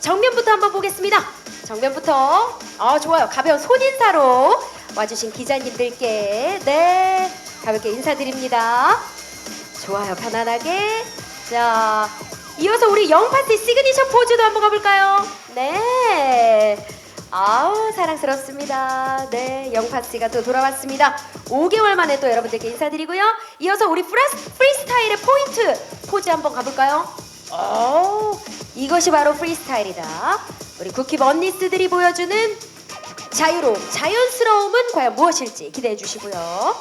정면부터 한번 보겠습니다. 정면부터. 아, 좋아요. 가벼운 손인사로 와주신 기자님들께 네 가볍게 인사드립니다. 좋아요. 편안하게. 자, 이어서 우리 영파티 시그니처 포즈도 한번 가볼까요? 네. 아우 사랑스럽습니다. 네, 영파티가 또 돌아왔습니다. 5개월 만에 또 여러분들께 인사드리고요. 이어서 우리 프라스, 프리스타일의 포인트 포즈 한번 가볼까요? 오, 이것이 바로 프리스타일이다. 우리 쿠키 언니스들이 보여주는 자유로움, 자연스러움은 과연 무엇일지 기대해 주시고요.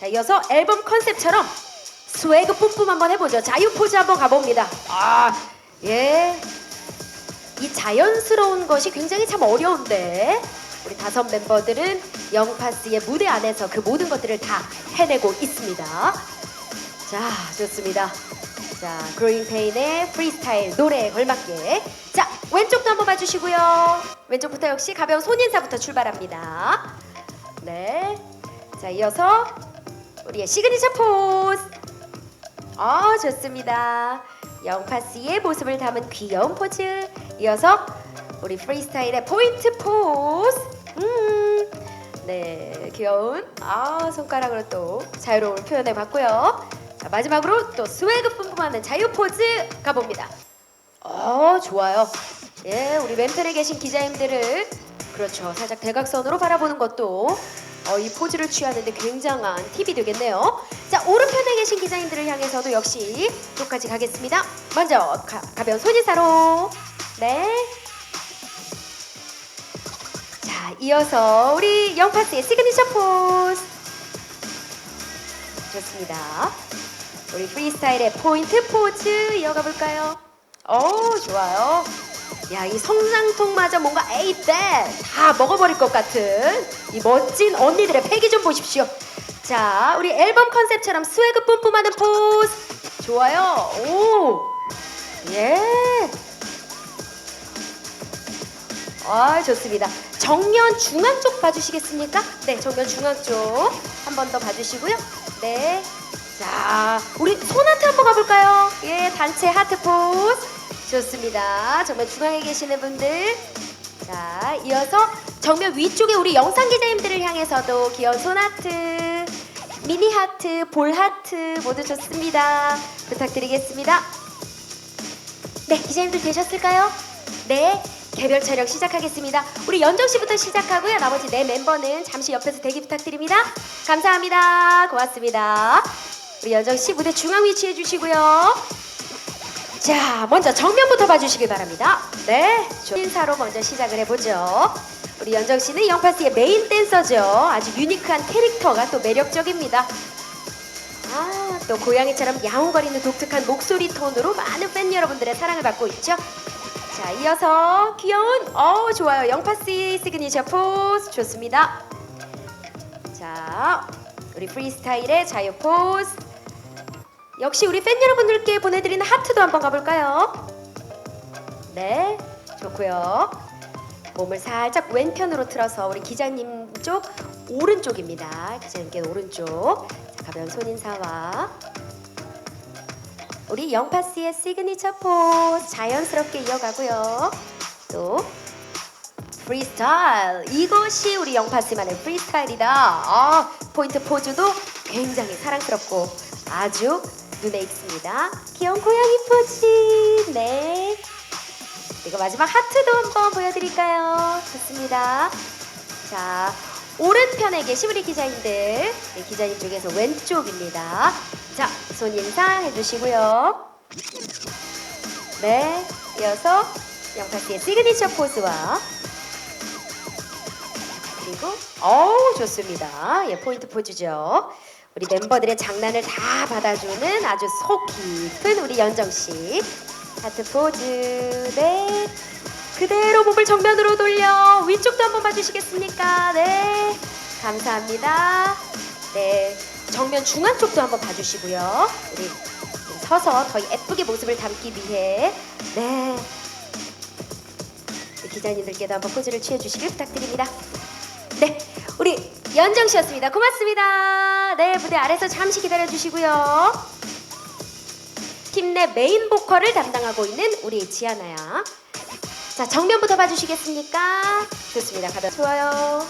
자, 이어서 앨범 컨셉처럼 스웨그 뿜뿜 한번 해보죠. 자유 포즈 한번 가봅니다. 아, 예. 이 자연스러운 것이 굉장히 참 어려운데 우리 다섯 멤버들은 영파스의 무대 안에서 그 모든 것들을 다 해내고 있습니다. 자, 좋습니다. 자, 그로잉 페인의 프리스타일 노래에 걸맞게 자, 왼쪽도 한번 봐주시고요. 왼쪽부터 역시 가벼운 손인사부터 출발합니다. 네. 자, 이어서 우리의 시그니처 포즈. 아, 좋습니다. 영파스의 모습을 담은 귀여운 포즈. 이어서 우리 프리스타일의 포인트 포즈. 음. 네, 귀여운 아, 손가락으로 또 자유로움을 표현해 봤고요. 자, 마지막으로 또 스웨그 뿜뿜하는 자유 포즈 가봅니다. 어, 좋아요. 예, 우리 왼편에 계신 기자님들을 그렇죠. 살짝 대각선으로 바라보는 것도 어, 이 포즈를 취하는데 굉장한 팁이 되겠네요. 자, 오른편에 계신 기자님들을 향해서도 역시 똑같이 가겠습니다. 먼저 가, 가벼운 손 인사로. 네. 자, 이어서 우리 영파스의 시그니처 포즈. 좋습니다. 우리 프리스타일의 포인트 포즈 이어가 볼까요? 오, 좋아요. 야, 이 성장통마저 뭔가 에이떼 다 먹어버릴 것 같은 이 멋진 언니들의 패기 좀 보십시오. 자, 우리 앨범 컨셉처럼 스웨그 뿜뿜하는 포즈. 좋아요. 오, 예. 아, 좋습니다. 정면 중앙 쪽 봐주시겠습니까? 네, 정면 중앙 쪽 한 번 더 봐주시고요. 네. 자, 우리 손하트 한번 가볼까요? 예, 단체 하트 포즈. 좋습니다. 정면 중앙에 계시는 분들. 자, 이어서 정면 위쪽에 우리 영상 기자님들을 향해서도 귀여운 손하트, 미니 하트, 볼 하트 모두 좋습니다. 부탁드리겠습니다. 네, 기자님들 되셨을까요? 네, 개별 촬영 시작하겠습니다. 우리 연정 씨부터 시작하고요. 나머지 네 멤버는 잠시 옆에서 대기 부탁드립니다. 감사합니다. 고맙습니다. 우리 연정 씨 무대 중앙 위치해 주시고요. 자, 먼저 정면부터 봐주시길 바랍니다. 네, 인사로 먼저 시작을 해보죠. 우리 연정 씨는 영파스의 메인 댄서죠. 아주 유니크한 캐릭터가 또 매력적입니다. 아, 또 고양이처럼 야옹거리는 독특한 목소리 톤으로 많은 팬 여러분들의 사랑을 받고 있죠. 자, 이어서 귀여운 어 좋아요. 영파스의 시그니처 포즈 좋습니다. 자, 우리 프리스타일의 자유 포즈. 역시 우리 팬 여러분들께 보내드리는 하트도 한번 가볼까요? 네, 좋고요. 몸을 살짝 왼편으로 틀어서 우리 기자님 쪽 오른쪽입니다. 기자님께 오른쪽. 자, 가벼운 손 인사와 우리 영파스의 시그니처 포즈 자연스럽게 이어가고요. 또 프리스타일 이것이 우리 영파스만의 프리스타일이다. 아, 포인트 포즈도 굉장히 사랑스럽고 아주 눈에 익습니다. 귀여운 고양이 포즈. 네. 그리고 마지막 하트도 한번 보여드릴까요? 좋습니다. 자, 오른편에 계신 우리 기자님들. 네, 기자님 쪽에서 왼쪽입니다. 자, 손 인사 해주시고요. 네, 이어서 영파스의 시그니처 포즈와 그리고 어우 좋습니다. 예, 포인트 포즈죠. 우리 멤버들의 장난을 다 받아주는 아주 속 깊은 우리 연정 씨. 하트 포즈. 네. 그대로 몸을 정면으로 돌려 위쪽도 한번 봐주시겠습니까? 네. 감사합니다. 네. 정면 중앙 쪽도 한번 봐주시고요. 우리 서서 더 예쁘게 모습을 담기 위해 네. 기자님들께도 한번 포즈를 취해 주시길 부탁드립니다. 네, 우리 연정 씨였습니다. 고맙습니다. 네, 무대 아래서 잠시 기다려 주시고요. 팀 내 메인 보컬을 담당하고 있는 우리 지아나야. 자, 정면부터 봐주시겠습니까? 좋습니다. 가볍 좋아요.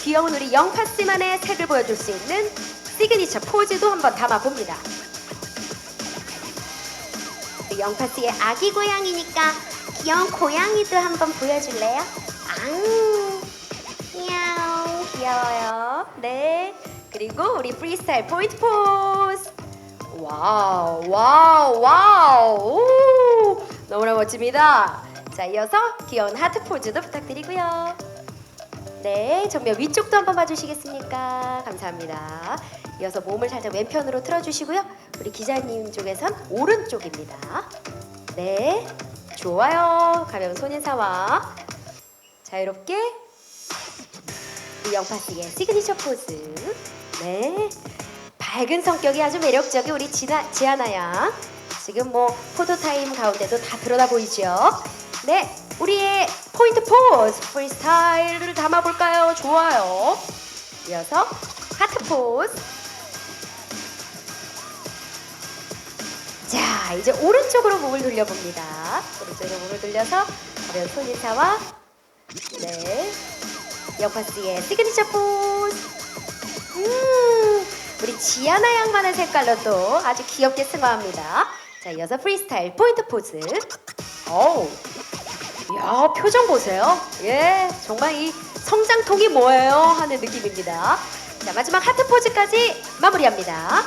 귀여운 우리 영파씨만의 색을 보여줄 수 있는 시그니처 포즈도 한번 담아봅니다. 영파씨의 아기 고양이니까 귀여운 고양이도 한번 보여줄래요? 앙, 귀여워요. 네. 그리고 우리 프리스타일 포인트 포즈. 와우, 와우, 와우. 오, 너무나 멋집니다. 자, 이어서 귀여운 하트 포즈도 부탁드리고요. 네, 정면 위쪽도 한번 봐주시겠습니까? 감사합니다. 이어서 몸을 살짝 왼편으로 틀어주시고요. 우리 기자님 쪽에선 오른쪽입니다. 네, 좋아요. 가벼운 손인사와 자유롭게 우리 영파씨의 시그니처 포즈. 네, 밝은 성격이 아주 매력적인 우리 지나, 지아나 양. 지금 뭐 포토타임 가운데도 다 드러나 보이죠? 네, 우리의 포인트 포즈 프리스타일을 담아볼까요? 좋아요. 이어서 하트 포즈. 자, 이제 오른쪽으로 몸을 돌려봅니다. 오른쪽으로 몸을 돌려서 가벼운 손 인사와 네, 여파스의 시그니처 포즈. 음, 우리 지아나 양만의 색깔로 또 아주 귀엽게 승화합니다. 자, 이어서 프리스타일 포인트 포즈. 어우, 야 표정 보세요. 예, 정말 이 성장통이 뭐예요 하는 느낌입니다. 자, 마지막 하트 포즈까지 마무리합니다.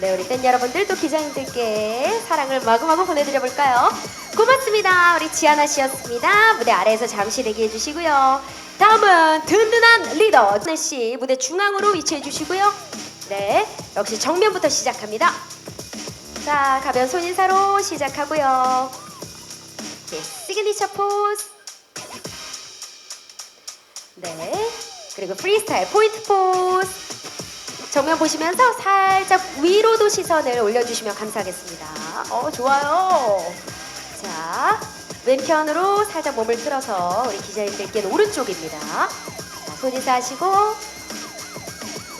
네, 우리 팬 여러분들 또 기자님들께 사랑을 마구마구 보내드려 볼까요? 고맙습니다. 우리 지아나 씨였습니다. 무대 아래에서 잠시 대기해 주시고요. 다음은 든든한 리더 네씨 무대 중앙으로 위치해 주시고요. 네, 역시 정면부터 시작합니다. 자, 가벼운 손 인사로 시작하고요. 네, 시그니처 포즈. 네, 그리고 프리스타일 포인트 포즈. 정면 보시면서 살짝 위로도 시선을 올려주시면 감사하겠습니다. 어, 좋아요. 자, 왼편으로 살짝 몸을 틀어서 우리 기자님들께는 오른쪽입니다. 자, 손 인사 하시고,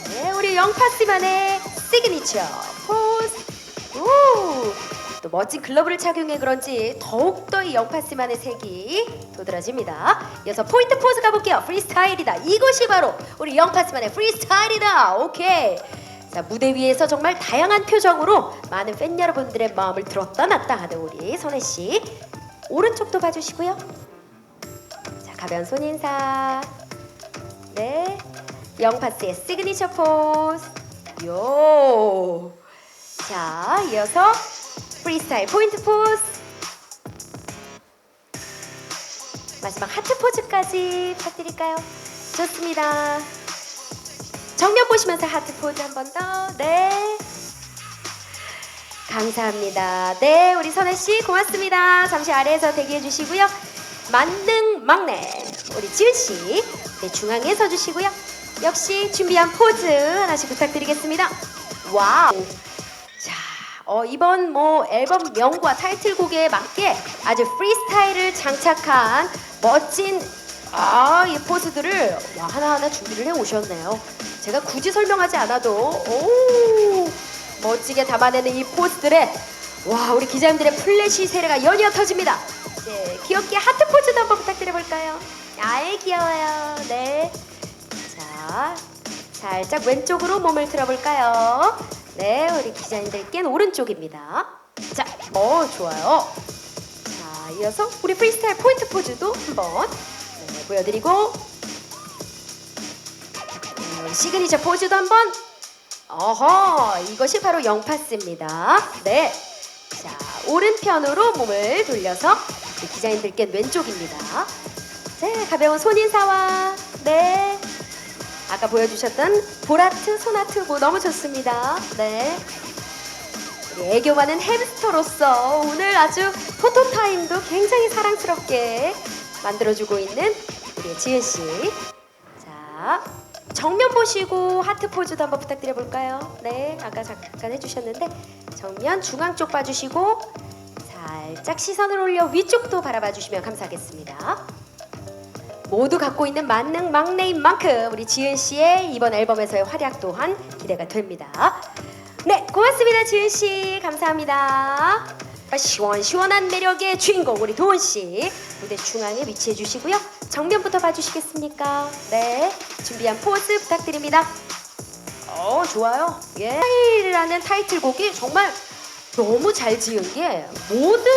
네, 우리 영파씨만의 시그니처 포즈. 오! 또 멋진 글러브를 착용해 그런지 더욱더 이 영파씨만의 색이 도드라집니다. 이어서 포인트 포즈 가볼게요. 프리스타일이다. 이것이 바로 우리 영파씨만의 프리스타일이다. 오케이. 자 무대 위에서 정말 다양한 표정으로 많은 팬 여러분들의 마음을 들었다 놨다 하는 우리 선혜 씨 오른쪽도 봐주시고요. 자 가벼운 손 인사. 네. 영파스의 시그니처 포즈. 요. 자, 이어서 프리스타일 포인트 포즈. 마지막 하트 포즈까지 부탁드릴까요? 좋습니다. 정면 보시면서 하트 포즈 한 번 더. 네. 감사합니다. 네, 우리 선혜 씨 고맙습니다. 잠시 아래에서 대기해 주시고요. 만능 막내 우리 지은 씨, 네 중앙에 서 주시고요. 역시 준비한 포즈 하나씩 부탁드리겠습니다. 와우. 자, 어, 이번 뭐 앨범 명과 타이틀곡에 맞게 아주 프리스타일을 장착한 멋진 아, 이 포즈들을 와, 하나하나 준비를 해 오셨네요. 제가 굳이 설명하지 않아도 오, 멋지게 담아내는 이 포즈들에 와, 우리 기자님들의 플래시 세례가 연이어 터집니다. 네, 귀엽게 하트 포즈도 한번 부탁드려 볼까요? 아예 귀여워요. 네. 자, 살짝 왼쪽으로 몸을 틀어볼까요? 네, 우리 기자님들께는 오른쪽입니다. 자, 어, 좋아요. 자, 이어서 우리 프리스타일 포인트 포즈도 한번 네, 보여드리고 네, 시그니처 포즈도 한번 어허, 이것이 바로 영파스입니다. 네. 자, 오른편으로 몸을 돌려서 기자님들께는 왼쪽입니다. 네, 가벼운 손 인사와 네. 아까 보여주셨던 보라트 소나트고 너무 좋습니다. 네. 우리 애교 많은 햄스터로서 오늘 아주 포토타임도 굉장히 사랑스럽게 만들어주고 있는 우리 지은 씨. 자, 정면 보시고 하트 포즈도 한번 부탁드려 볼까요? 네, 아까 잠깐 해주셨는데 정면 중앙 쪽 봐주시고 살짝 시선을 올려 위쪽도 바라봐 주시면 감사하겠습니다. 모두 갖고 있는 만능 막내인 만큼 우리 지은 씨의 이번 앨범에서의 활약 또한 기대가 됩니다. 네, 고맙습니다, 지은 씨. 감사합니다. 시원시원한 매력의 주인공 우리 도원 씨 무대 중앙에 위치해 주시고요. 정면부터 봐주시겠습니까? 네, 준비한 포즈 부탁드립니다. 어, 좋아요. 예. 타일이라는 타이틀곡이 정말 너무 잘 지은 게 뭐든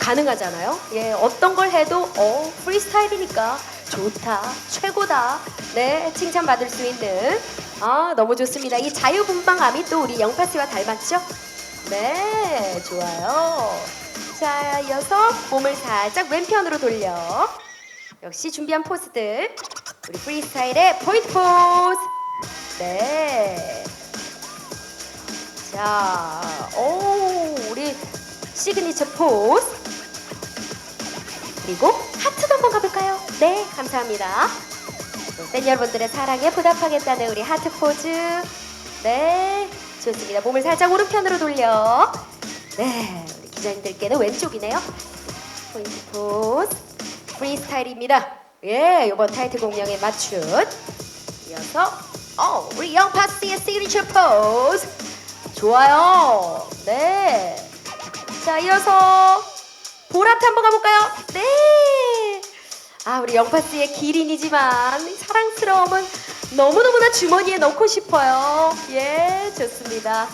가능하잖아요. 예, 어떤 걸 해도 어 프리스타일이니까 좋다, 최고다. 네, 칭찬받을 수 있는 아 너무 좋습니다. 이 자유분방함이 또 우리 영파 씨와 닮았죠? 네, 좋아요. 자, 이어서 몸을 살짝 왼편으로 돌려. 역시 준비한 포즈들. 우리 프리스타일의 포인트 포즈. 네. 자, 오, 우리 시그니처 포즈. 그리고 하트도 한번 가볼까요? 네, 감사합니다. 또팬 여러분들의 사랑에 보답하겠다는 우리 하트 포즈. 네, 좋습니다. 몸을 살짝 오른편으로 돌려. 네, 우리 기자님들께는 왼쪽이네요. 포인트 포즈. 프리스타일입니다. 예, 이번 타이틀 공명에 맞춘. 이어서, 어, 우리 영파스의 시그니처 포즈. 좋아요. 네. 자, 이어서 보라트 한번 가볼까요? 네. 아, 우리 영파스의 기린이지만 사랑스러움은 너무너무나 주머니에 넣고 싶어요. 예, 좋습니다.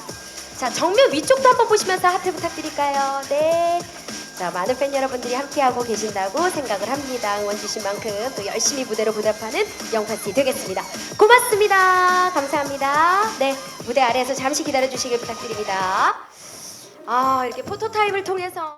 자, 정면 위쪽도 한번 보시면서 하트 부탁드릴까요? 네. 자, 많은 팬 여러분들이 함께하고 계신다고 생각을 합니다. 응원 주신 만큼 또 열심히 무대로 보답하는 영파스 되겠습니다. 고맙습니다. 감사합니다. 네, 무대 아래에서 잠시 기다려 주시길 부탁드립니다. 아, 이렇게 포토타임을 통해서